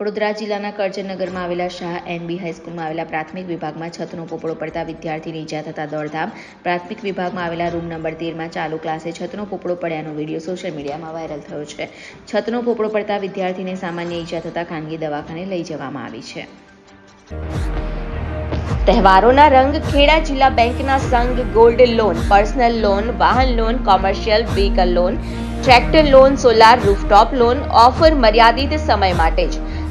વડોદરા જિલ્લાના કરજનનગરમાં આવેલા શાહ એનબી હાઈસ્કૂલમાં આવેલા પ્રાથમિક વિભાગમાં છતનો પોપડો પડતા વિદ્યાર્થીની ઈજા થતા દોડધામ. પ્રાથમિક વિભાગમાં આવેલા રૂમ નંબર તેરમાં ચાલુ ક્લાસે છતનો પોપડો પડ્યાનો વીડિયો સોશિયલ મીડિયામાં વાયરલ થયો છે. છતનો પોપડો પડતા વિદ્યાર્થીને સામાન્ય ઈજા થતા ખાનગી દવાખાને લઈ જવામાં આવી છે. તહેવારોના રંગ ખેડા જિલ્લા બેંકના સંઘ ગોલ્ડ લોન, પર્સનલ લોન, વાહન loan, commercial vehicle loan, tractor loan, solar rooftop loan, offer મર્યાદિત સમય માટે જ.